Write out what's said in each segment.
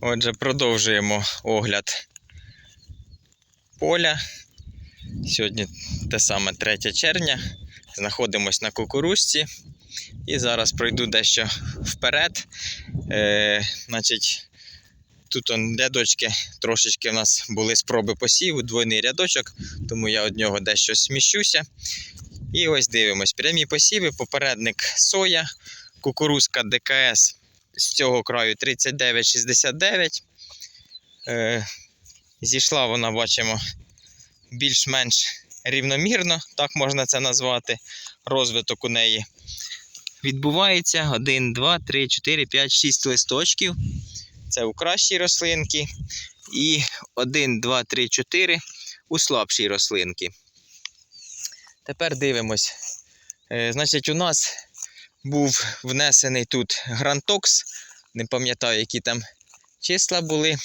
Отже, продовжуємо огляд поля. Сьогодні те саме 3 червня. Знаходимось на кукурузці. І зараз пройду дещо вперед. Е, значить, тут он рядочки трошечки в нас були спроби посіву, двойний рядочок, тому я від нього дещо сміщуся. І ось дивимось. Прямі посіви, попередник соя, кукурузка ДКС з цього краю 39,69. Е, зійшла вона, бачимо, більш-менш рівномірно, так можна це назвати. Розвиток у неї відбувається. 1, 2, 3, 4, 5, 6 листочків. Це у кращій рослинки. І 1, 2, 3, 4 у слабшій рослинки. Тепер дивимось. Е, значить, у нас був внесений тут грантокс. Не пам'ятаю, які там числа були.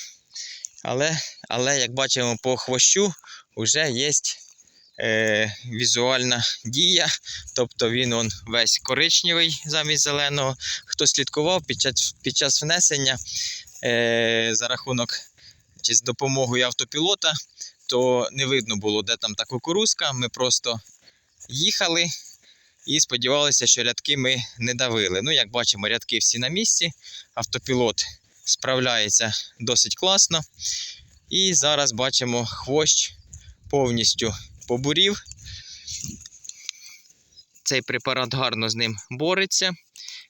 Але, але як бачимо по хвощу, вже є е, візуальна дія. Тобто він он весь коричневий замість зеленого. Хто слідкував під час, під час внесення е, за рахунок чи з допомогою автопілота, то не видно було, де там та кукурузка. Ми просто їхали і сподівалися, що рядки ми не давили. Ну, як бачимо, рядки всі на місці. Автопілот справляється досить класно. І зараз бачимо хвощ повністю побурів. Цей препарат гарно з ним бореться.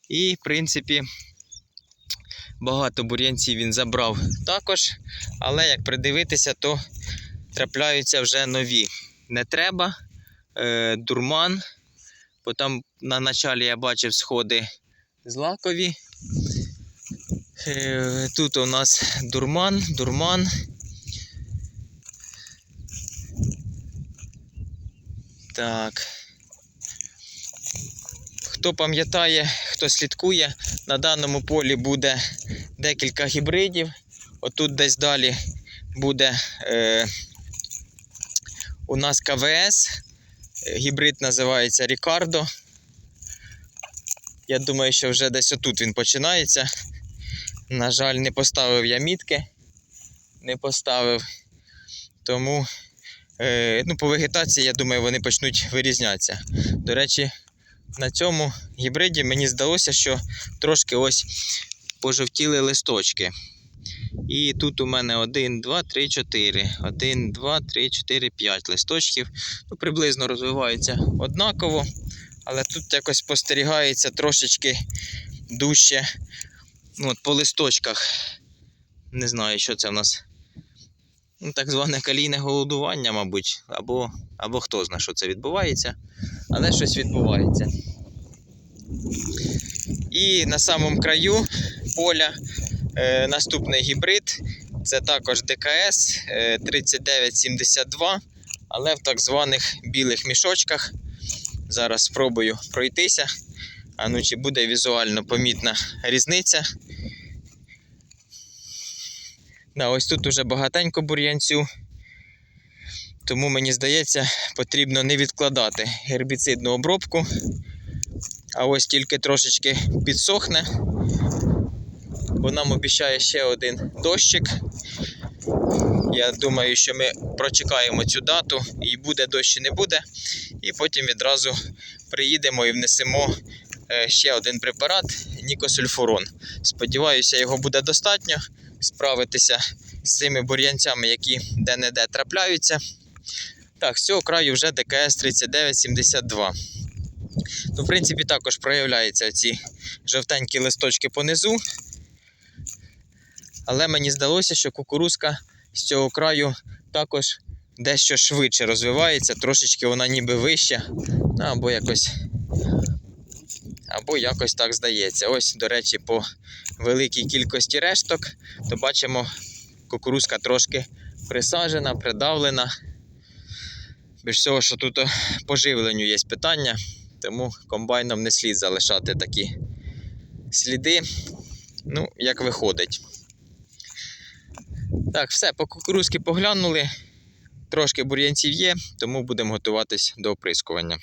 І, в принципі, багато бур'янців він забрав також. Але як придивитися, то трапляються вже нові. Не треба. Е, дурман. Бо там на началі я бачив сходи злакові. Е, Тут у нас дурман, дурман. Так. Хто пам'ятає, хто слідкує, на даному полі буде декілька гібридів. Отут десь далі буде е, у нас КВС. Гібрид називається Рікардо. Я думаю, що вже десь отут він починається. На жаль, не поставив я мітки. Не поставив. Тому е, ну, по вегетації, я думаю, вони почнуть вирізнятися. До речі, на цьому гібриді мені здалося, що трошки ось пожовтіли листочки. І тут у мене 1, 2, 3, 4. 1, 2, 3, 4, 5 листочків. Ну, приблизно розвиваються однаково. Але тут якось спостерігається трошечки дужче. Ну, от по листочках. Не знаю, що це в нас. Ну, так зване калійне голодування, мабуть. Або, або хто знає, що це відбувається. Але щось відбувається. І на самому краю поля е, наступний гібрид. Це також ДКС е, 3972, але в так званих білих мішочках. Зараз спробую пройтися. А ну чи буде візуально помітна різниця. Да, ось тут уже багатенько бур'янцю. Тому мені здається, потрібно не відкладати гербіцидну обробку. А ось тільки трошечки підсохне, бо нам обіцяє ще один дощик. Я думаю, що ми прочекаємо цю дату і буде дощ, і не буде. І потім відразу приїдемо і внесемо е, ще один препарат Нікосульфурон. Сподіваюся, його буде достатньо справитися з цими бур'янцями, які де-не-де трапляються. Так, з цього краю вже ДКС 3972. Ну, в принципі, також проявляються ці жовтенькі листочки понизу. Але мені здалося, що кукурузка з цього краю також дещо швидше розвивається, трошечки вона ніби вища, ну, або якось або якось так здається. Ось, до речі, по великій кількості решток, то бачимо, кукурузка трошки присаджена, придавлена. Без всього, що тут по живленню є питання, тому комбайном не слід залишати такі сліди, ну, як виходить. Так, все, по кукурузки поглянули. Трошки бур'янців є, тому будемо готуватись до оприскування.